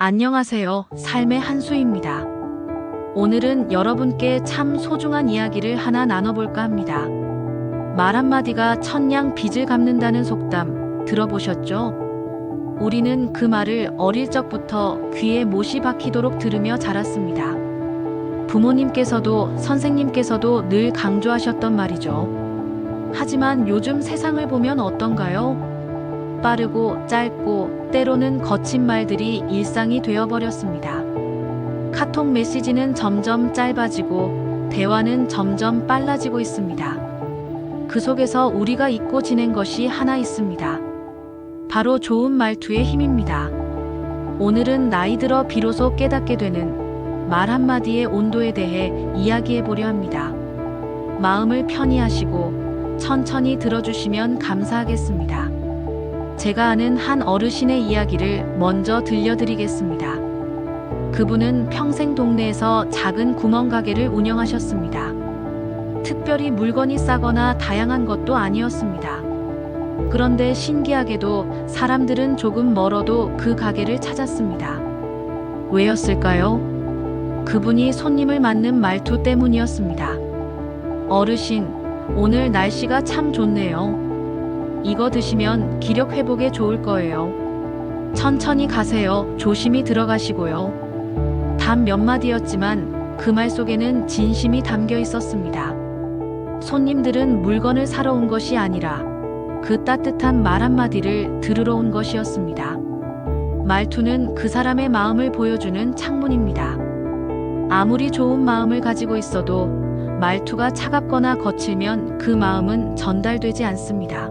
안녕하세요. 삶의 한수입니다. 오늘은 여러분께 참 소중한 이야기를 하나 나눠볼까 합니다. 말 한마디가 천냥 빚을 갚는다는 속담 들어보셨죠? 우리는 그 말을 어릴 적부터 귀에 못이 박히도록 들으며 자랐습니다. 부모님께서도 선생님께서도 늘 강조하셨던 말이죠. 하지만 요즘 세상을 보면 어떤가요? 빠르고 짧고 때로는 거친 말들이 일상이 되어버렸습니다. 카톡 메시지는 점점 짧아지고 대화는 점점 빨라지고 있습니다. 그 속에서 우리가 잊고 지낸 것이 하나 있습니다. 바로 좋은 말투의 힘입니다. 오늘은 나이 들어 비로소 깨닫게 되는 말 한마디의 온도에 대해 이야기해 보려 합니다. 마음을 편히 하시고 천천히 들어주시면 감사하겠습니다. 제가 아는 한 어르신의 이야기를 먼저 들려드리겠습니다. 그분은 평생 동네에서 작은 구멍 가게를 운영하셨습니다. 특별히 물건이 싸거나 다양한 것도 아니었습니다. 그런데 신기하게도 사람들은 조금 멀어도 그 가게를 찾았습니다. 왜였을까요? 그분이 손님을 맞는 말투 때문이었습니다. 어르신, 오늘 날씨가 참 좋네요. 이거 드시면 기력 회복에 좋을 거예요. 천천히 가세요. 조심히 들어가시고요. 단 몇 마디였지만 그 말 속에는 진심이 담겨 있었습니다. 손님들은 물건을 사러 온 것이 아니라 그 따뜻한 말 한마디를 들으러 온 것이었습니다. 말투는 그 사람의 마음을 보여주는 창문입니다. 아무리 좋은 마음을 가지고 있어도 말투가 차갑거나 거칠면 그 마음은 전달되지 않습니다.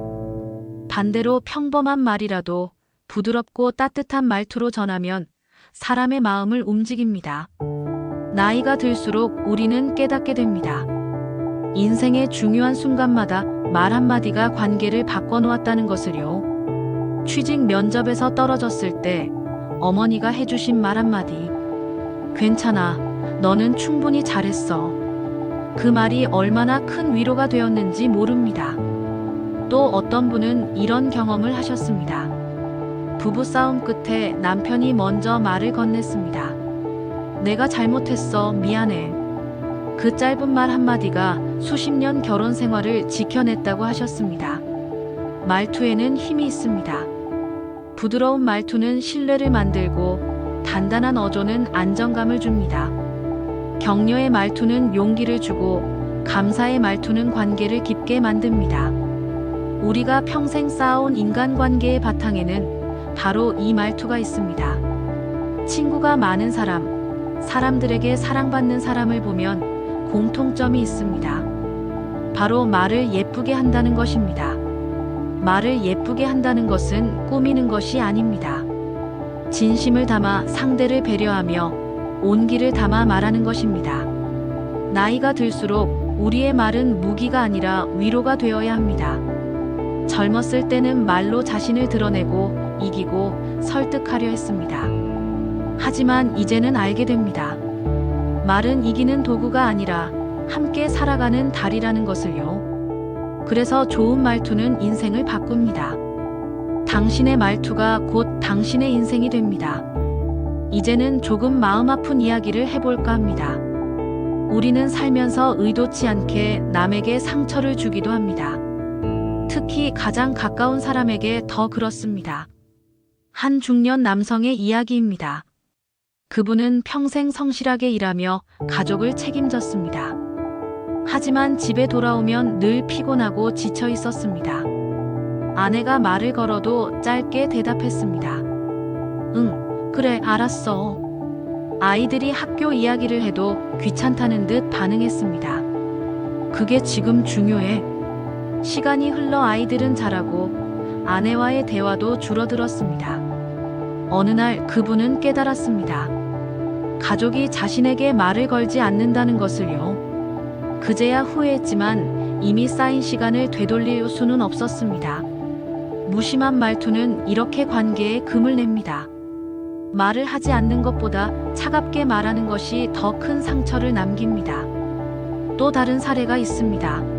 반대로 평범한 말이라도 부드럽고 따뜻한 말투로 전하면 사람의 마음을 움직입니다. 나이가 들수록 우리는 깨닫게 됩니다. 인생의 중요한 순간마다 말 한마디가 관계를 바꿔놓았다는 것을요. 취직 면접에서 떨어졌을 때 어머니가 해주신 말 한마디. 괜찮아. 너는 충분히 잘했어. 그 말이 얼마나 큰 위로가 되었는지 모릅니다. 또 어떤 분은 이런 경험을 하셨습니다. 부부싸움 끝에 남편이 먼저 말을 건넸습니다. 내가 잘못했어. 미안해. 그 짧은 말 한마디가 수십 년 결혼 생활을 지켜냈다고 하셨습니다. 말투에는 힘이 있습니다. 부드러운 말투는 신뢰를 만들고 단단한 어조는 안정감을 줍니다. 격려의 말투는 용기를 주고 감사의 말투는 관계를 깊게 만듭니다. 우리가 평생 쌓아온 인간관계의 바탕에는 바로 이 말투가 있습니다. 친구가 많은 사람, 사람들에게 사랑받는 사람을 보면 공통점이 있습니다. 바로 말을 예쁘게 한다는 것입니다. 말을 예쁘게 한다는 것은 꾸미는 것이 아닙니다. 진심을 담아 상대를 배려하며 온기를 담아 말하는 것입니다. 나이가 들수록 우리의 말은 무기가 아니라 위로가 되어야 합니다. 젊었을 때는 말로 자신을 드러내고 이기고 설득하려 했습니다. 하지만 이제는 알게 됩니다. 말은 이기는 도구가 아니라 함께 살아가는 달이라는 것을요. 그래서 좋은 말투는 인생을 바꿉니다. 당신의 말투가 곧 당신의 인생이 됩니다. 이제는 조금 마음 아픈 이야기를 해볼까 합니다. 우리는 살면서 의도치 않게 남에게 상처를 주기도 합니다. 특히 가장 가까운 사람에게 더 그렇습니다. 한 중년 남성의 이야기입니다. 그분은 평생 성실하게 일하며 가족을 책임졌습니다. 하지만 집에 돌아오면 늘 피곤하고 지쳐 있었습니다. 아내가 말을 걸어도 짧게 대답했습니다. 응, 그래, 알았어. 아이들이 학교 이야기를 해도 귀찮다는 듯 반응했습니다. 그게 지금 중요해. 시간이 흘러 아이들은 자라고 아내와의 대화도 줄어들었습니다. 어느 날 그분은 깨달았습니다. 가족이 자신에게 말을 걸지 않는다는 것을요. 그제야 후회했지만 이미 쌓인 시간을 되돌릴 수는 없었습니다. 무심한 말투는 이렇게 관계에 금을 냅니다. 말을 하지 않는 것보다 차갑게 말하는 것이 더 큰 상처를 남깁니다. 또 다른 사례가 있습니다.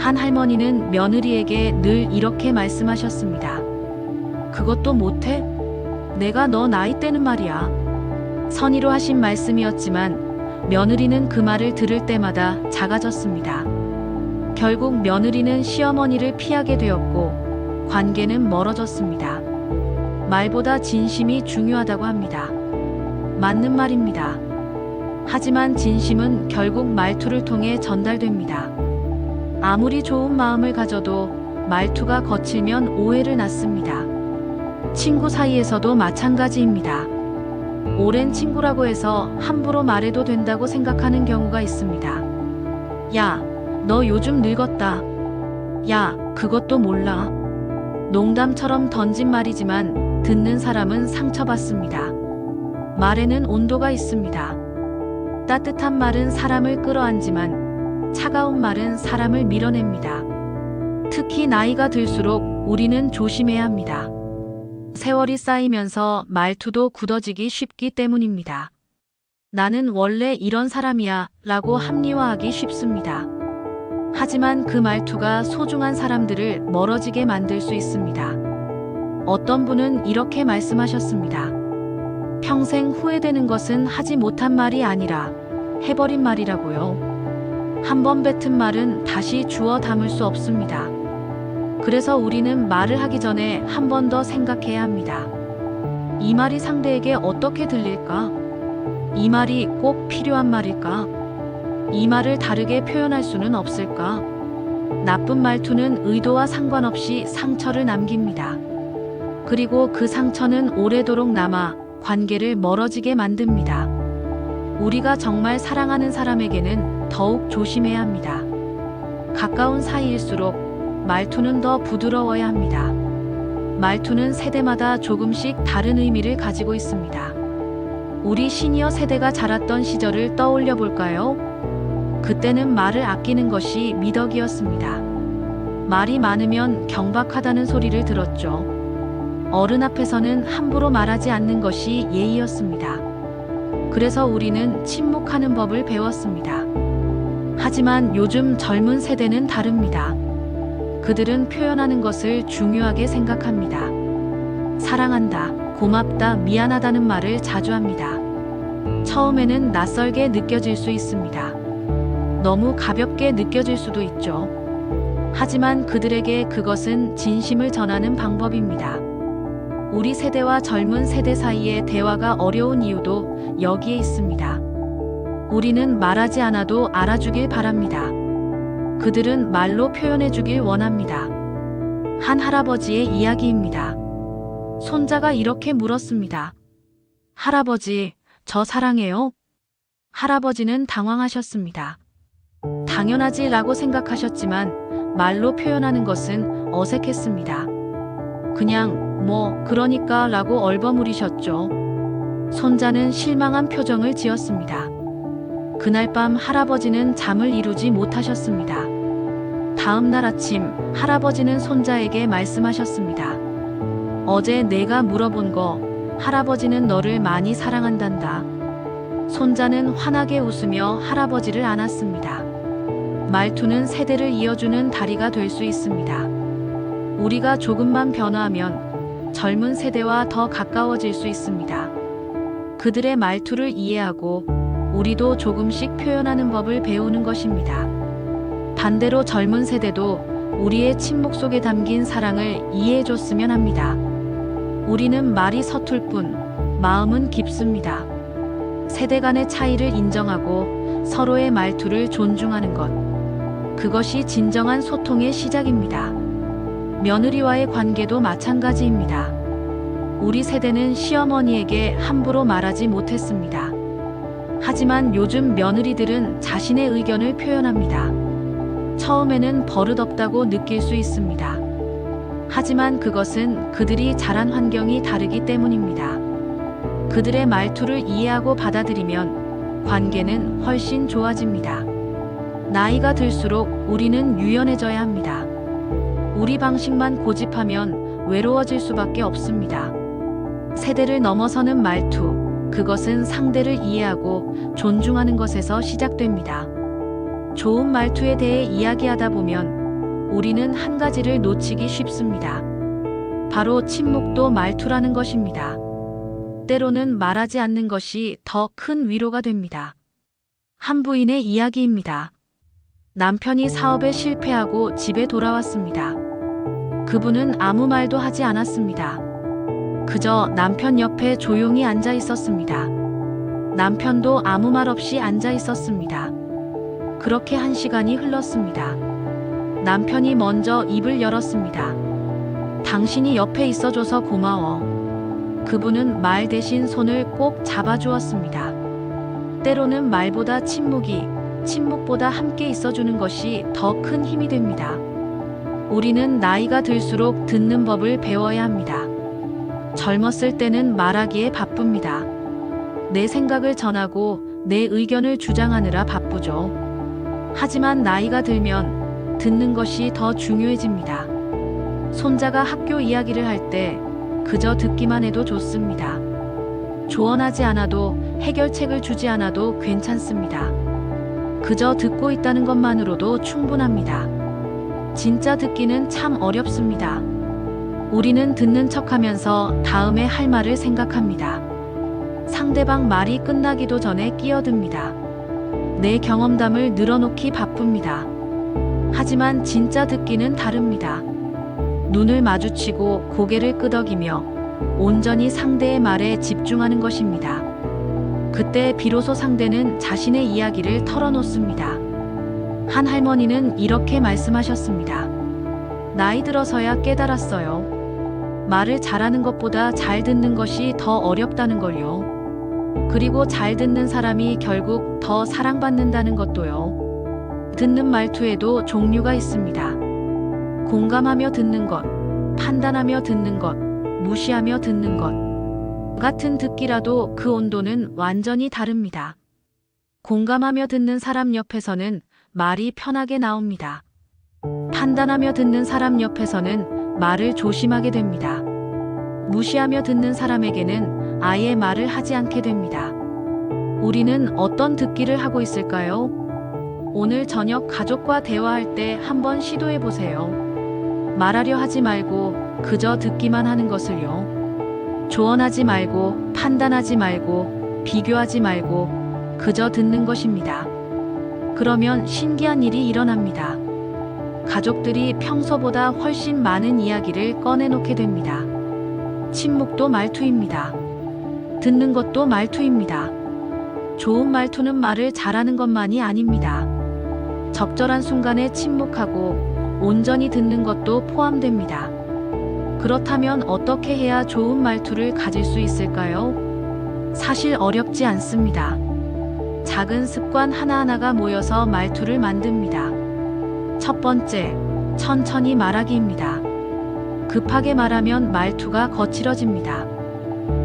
한 할머니는 며느리에게 늘 이렇게 말씀하셨습니다. 그것도 못해? 내가 너 나이 때는 말이야. 선의로 하신 말씀이었지만 며느리는 그 말을 들을 때마다 작아졌습니다. 결국 며느리는 시어머니를 피하게 되었고 관계는 멀어졌습니다. 말보다 진심이 중요하다고 합니다. 맞는 말입니다. 하지만 진심은 결국 말투를 통해 전달됩니다. 아무리 좋은 마음을 가져도 말투가 거칠면 오해를 낳습니다. 친구 사이에서도 마찬가지입니다. 오랜 친구라고 해서 함부로 말해도 된다고 생각하는 경우가 있습니다. 야, 너 요즘 늙었다. 야, 그것도 몰라. 농담처럼 던진 말이지만 듣는 사람은 상처받습니다. 말에는 온도가 있습니다. 따뜻한 말은 사람을 끌어안지만 차가운 말은 사람을 밀어냅니다. 특히 나이가 들수록 우리는 조심해야 합니다. 세월이 쌓이면서 말투도 굳어지기 쉽기 때문입니다. 나는 원래 이런 사람이야 라고 합리화하기 쉽습니다. 하지만 그 말투가 소중한 사람들을 멀어지게 만들 수 있습니다. 어떤 분은 이렇게 말씀하셨습니다. 평생 후회되는 것은 하지 못한 말이 아니라 해버린 말이라고요. 한 번 뱉은 말은 다시 주워 담을 수 없습니다. 그래서 우리는 말을 하기 전에 한 번 더 생각해야 합니다. 이 말이 상대에게 어떻게 들릴까? 이 말이 꼭 필요한 말일까? 이 말을 다르게 표현할 수는 없을까? 나쁜 말투는 의도와 상관없이 상처를 남깁니다. 그리고 그 상처는 오래도록 남아 관계를 멀어지게 만듭니다. 우리가 정말 사랑하는 사람에게는 더욱 조심해야 합니다. 가까운 사이일수록 말투는 더 부드러워야 합니다. 말투는 세대마다 조금씩 다른 의미를 가지고 있습니다. 우리 시니어 세대가 자랐던 시절을 떠올려 볼까요? 그때는 말을 아끼는 것이 미덕이었습니다. 말이 많으면 경박하다는 소리를 들었죠. 어른 앞에서는 함부로 말하지 않는 것이 예의였습니다. 그래서 우리는 침묵하는 법을 배웠습니다. 하지만 요즘 젊은 세대는 다릅니다. 그들은 표현하는 것을 중요하게 생각합니다. 사랑한다, 고맙다, 미안하다는 말을 자주 합니다. 처음에는 낯설게 느껴질 수 있습니다. 너무 가볍게 느껴질 수도 있죠. 하지만 그들에게 그것은 진심을 전하는 방법입니다. 우리 세대와 젊은 세대 사이의 대화가 어려운 이유도 여기에 있습니다. 우리는 말하지 않아도 알아주길 바랍니다. 그들은 말로 표현해 주길 원합니다. 한 할아버지의 이야기입니다. 손자가 이렇게 물었습니다. 할아버지, 저 사랑해요? 할아버지는 당황하셨습니다. 당연하지 라고 생각하셨지만 말로 표현하는 것은 어색했습니다. 그냥 뭐 그러니까 라고 얼버무리셨죠. 손자는 실망한 표정을 지었습니다. 그날 밤 할아버지는 잠을 이루지 못하셨습니다. 다음 날 아침 할아버지는 손자에게 말씀하셨습니다. 어제 내가 물어본 거 할아버지는 너를 많이 사랑한단다. 손자는 환하게 웃으며 할아버지를 안았습니다. 말투는 세대를 이어주는 다리가 될 수 있습니다. 우리가 조금만 변화하면 젊은 세대와 더 가까워질 수 있습니다. 그들의 말투를 이해하고 우리도 조금씩 표현하는 법을 배우는 것입니다. 반대로 젊은 세대도 우리의 침묵 속에 담긴 사랑을 이해해 줬으면 합니다. 우리는 말이 서툴 뿐 마음은 깊습니다. 세대 간의 차이를 인정하고 서로의 말투를 존중하는 것. 그것이 진정한 소통의 시작입니다. 며느리와의 관계도 마찬가지입니다. 우리 세대는 시어머니에게 함부로 말하지 못했습니다. 하지만 요즘 며느리들은 자신의 의견을 표현합니다. 처음에는 버릇없다고 느낄 수 있습니다. 하지만 그것은 그들이 자란 환경이 다르기 때문입니다. 그들의 말투를 이해하고 받아들이면 관계는 훨씬 좋아집니다. 나이가 들수록 우리는 유연해져야 합니다. 우리 방식만 고집하면 외로워질 수밖에 없습니다. 세대를 넘어서는 말투, 그것은 상대를 이해하고 존중하는 것에서 시작됩니다. 좋은 말투에 대해 이야기하다 보면 우리는 한 가지를 놓치기 쉽습니다. 바로 침묵도 말투라는 것입니다. 때로는 말하지 않는 것이 더 큰 위로가 됩니다. 한 부인의 이야기입니다. 남편이 사업에 실패하고 집에 돌아왔습니다. 그분은 아무 말도 하지 않았습니다. 그저 남편 옆에 조용히 앉아 있었습니다. 남편도 아무 말 없이 앉아 있었습니다. 그렇게 한 시간이 흘렀습니다. 남편이 먼저 입을 열었습니다. 당신이 옆에 있어줘서 고마워. 그분은 말 대신 손을 꼭 잡아주었습니다. 때로는 말보다 침묵이, 침묵보다 함께 있어주는 것이 더 큰 힘이 됩니다. 우리는 나이가 들수록 듣는 법을 배워야 합니다. 젊었을 때는 말하기에 바쁩니다. 내 생각을 전하고 내 의견을 주장하느라 바쁘죠. 하지만 나이가 들면 듣는 것이 더 중요해집니다. 손자가 학교 이야기를 할 때 그저 듣기만 해도 좋습니다. 조언하지 않아도 해결책을 주지 않아도 괜찮습니다. 그저 듣고 있다는 것만으로도 충분합니다. 진짜 듣기는 참 어렵습니다. 우리는 듣는 척 하면서 다음에 할 말을 생각합니다. 상대방 말이 끝나기도 전에 끼어듭니다. 내 경험담을 늘어놓기 바쁩니다. 하지만 진짜 듣기는 다릅니다. 눈을 마주치고 고개를 끄덕이며 온전히 상대의 말에 집중하는 것입니다. 그때 비로소 상대는 자신의 이야기를 털어놓습니다. 한 할머니는 이렇게 말씀하셨습니다. 나이 들어서야 깨달았어요. 말을 잘하는 것보다 잘 듣는 것이 더 어렵다는 걸요. 그리고 잘 듣는 사람이 결국 더 사랑받는다는 것도요. 듣는 말투에도 종류가 있습니다. 공감하며 듣는 것, 판단하며 듣는 것, 무시하며 듣는 것. 같은 듣기라도 그 온도는 완전히 다릅니다. 공감하며 듣는 사람 옆에서는 말이 편하게 나옵니다. 판단하며 듣는 사람 옆에서는 말을 조심하게 됩니다. 무시하며 듣는 사람에게는 아예 말을 하지 않게 됩니다. 우리는 어떤 듣기를 하고 있을까요? 오늘 저녁 가족과 대화할 때 한번 시도해 보세요. 말하려 하지 말고 그저 듣기만 하는 것을요. 조언하지 말고 판단하지 말고 비교하지 말고 그저 듣는 것입니다. 그러면 신기한 일이 일어납니다. 가족들이 평소보다 훨씬 많은 이야기를 꺼내놓게 됩니다. 침묵도 말투입니다. 듣는 것도 말투입니다. 좋은 말투는 말을 잘하는 것만이 아닙니다. 적절한 순간에 침묵하고 온전히 듣는 것도 포함됩니다. 그렇다면 어떻게 해야 좋은 말투를 가질 수 있을까요? 사실 어렵지 않습니다. 작은 습관 하나하나가 모여서 말투를 만듭니다. 첫 번째, 천천히 말하기입니다. 급하게 말하면 말투가 거칠어집니다.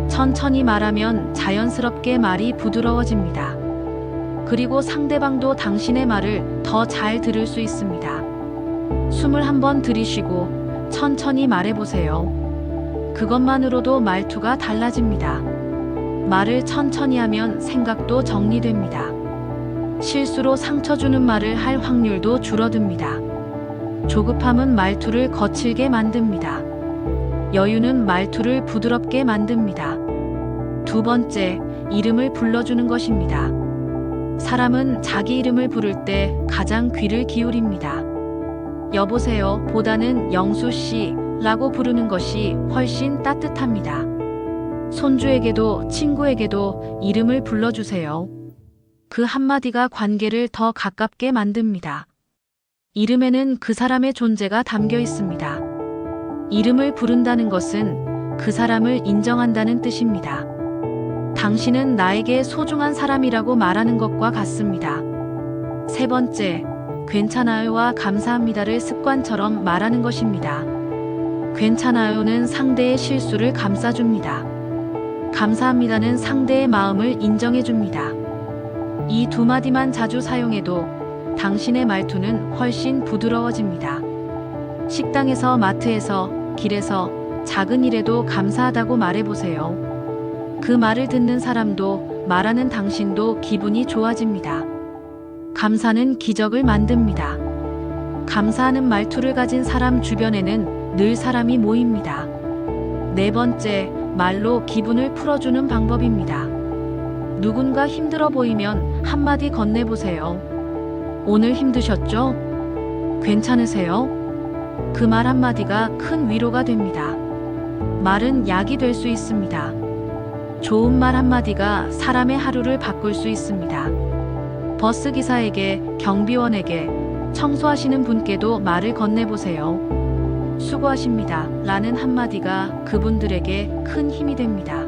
천천히 말하면 자연스럽게 말이 부드러워집니다. 그리고 상대방도 당신의 말을 더 잘 들을 수 있습니다. 숨을 한번 들이쉬고 천천히 말해보세요. 그것만으로도 말투가 달라집니다. 말을 천천히 하면 생각도 정리됩니다. 실수로 상처 주는 말을 할 확률도 줄어듭니다. 조급함은 말투를 거칠게 만듭니다. 여유는 말투를 부드럽게 만듭니다. 두 번째, 이름을 불러주는 것입니다. 사람은 자기 이름을 부를 때 가장 귀를 기울입니다. 여보세요 보다는 영수 씨 라고 부르는 것이 훨씬 따뜻합니다. 손주에게도 친구에게도 이름을 불러주세요. 그 한마디가 관계를 더 가깝게 만듭니다. 이름에는 그 사람의 존재가 담겨 있습니다. 이름을 부른다는 것은 그 사람을 인정한다는 뜻입니다. 당신은 나에게 소중한 사람이라고 말하는 것과 같습니다. 세 번째, 괜찮아요와 감사합니다를 습관처럼 말하는 것입니다. 괜찮아요는 상대의 실수를 감싸줍니다. 감사합니다는 상대의 마음을 인정해줍니다. 이 두 마디만 자주 사용해도 당신의 말투는 훨씬 부드러워집니다. 식당에서, 마트에서, 길에서 작은 일에도 감사하다고 말해보세요. 그 말을 듣는 사람도 말하는 당신도 기분이 좋아집니다. 감사는 기적을 만듭니다. 감사하는 말투를 가진 사람 주변에는 늘 사람이 모입니다. 네 번째, 말로 기분을 풀어주는 방법입니다. 누군가 힘들어 보이면 한마디 건네보세요. 오늘 힘드셨죠? 괜찮으세요? 그 말 한마디가 큰 위로가 됩니다. 말은 약이 될 수 있습니다. 좋은 말 한마디가 사람의 하루를 바꿀 수 있습니다. 버스 기사에게, 경비원에게, 청소하시는 분께도 말을 건네보세요. 수고하십니다. 라는 한마디가 그분들에게 큰 힘이 됩니다.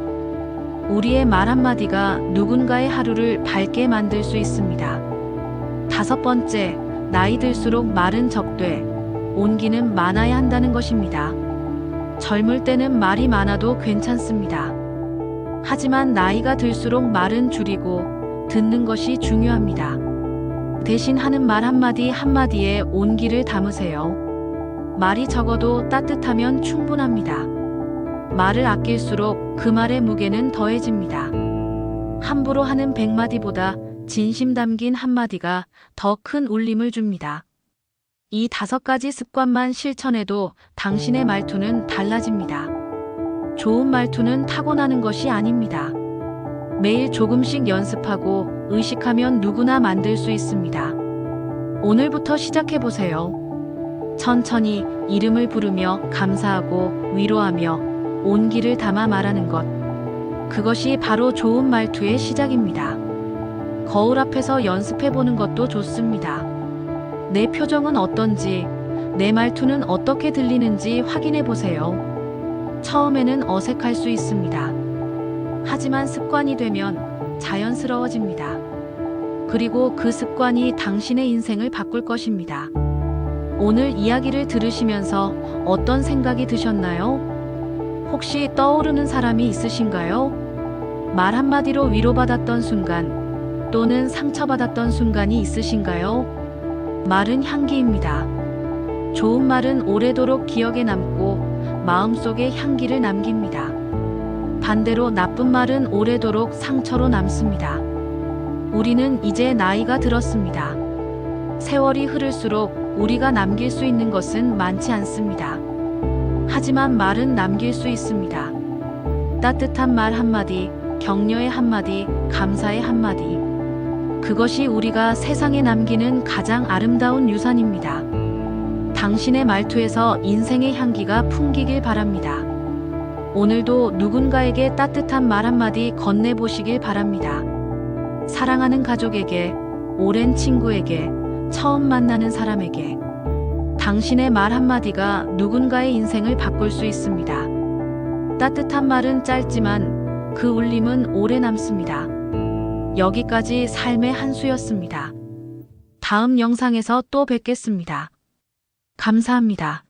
우리의 말 한마디가 누군가의 하루를 밝게 만들 수 있습니다. 다섯 번째, 나이 들수록 말은 적돼 온기는 많아야 한다는 것입니다. 젊을 때는 말이 많아도 괜찮습니다. 하지만 나이가 들수록 말은 줄이고 듣는 것이 중요합니다. 대신 하는 말 한마디 한마디에 온기를 담으세요. 말이 적어도 따뜻하면 충분합니다. 말을 아낄수록 그 말의 무게는 더해집니다. 함부로 하는 백마디보다 진심 담긴 한마디가 더 큰 울림을 줍니다. 이 다섯 가지 습관만 실천해도 당신의 말투는 달라집니다. 좋은 말투는 타고나는 것이 아닙니다. 매일 조금씩 연습하고 의식하면 누구나 만들 수 있습니다. 오늘부터 시작해보세요. 천천히 이름을 부르며 감사하고 위로하며 온기를 담아 말하는 것. 그것이 바로 좋은 말투의 시작입니다. 거울 앞에서 연습해 보는 것도 좋습니다. 내 표정은 어떤지, 내 말투는 어떻게 들리는지 확인해 보세요. 처음에는 어색할 수 있습니다. 하지만 습관이 되면 자연스러워집니다. 그리고 그 습관이 당신의 인생을 바꿀 것입니다. 오늘 이야기를 들으시면서 어떤 생각이 드셨나요? 혹시 떠오르는 사람이 있으신가요? 말 한마디로 위로받았던 순간 또는 상처받았던 순간이 있으신가요? 말은 향기입니다. 좋은 말은 오래도록 기억에 남고 마음속에 향기를 남깁니다. 반대로 나쁜 말은 오래도록 상처로 남습니다. 우리는 이제 나이가 들었습니다. 세월이 흐를수록 우리가 남길 수 있는 것은 많지 않습니다. 하지만 말은 남길 수 있습니다. 따뜻한 말 한마디, 격려의 한마디, 감사의 한마디. 그것이 우리가 세상에 남기는 가장 아름다운 유산입니다. 당신의 말투에서 인생의 향기가 풍기길 바랍니다. 오늘도 누군가에게 따뜻한 말 한마디 건네보시길 바랍니다. 사랑하는 가족에게, 오랜 친구에게, 처음 만나는 사람에게. 당신의 말 한마디가 누군가의 인생을 바꿀 수 있습니다. 따뜻한 말은 짧지만 그 울림은 오래 남습니다. 여기까지 삶의 한 수였습니다. 다음 영상에서 또 뵙겠습니다. 감사합니다.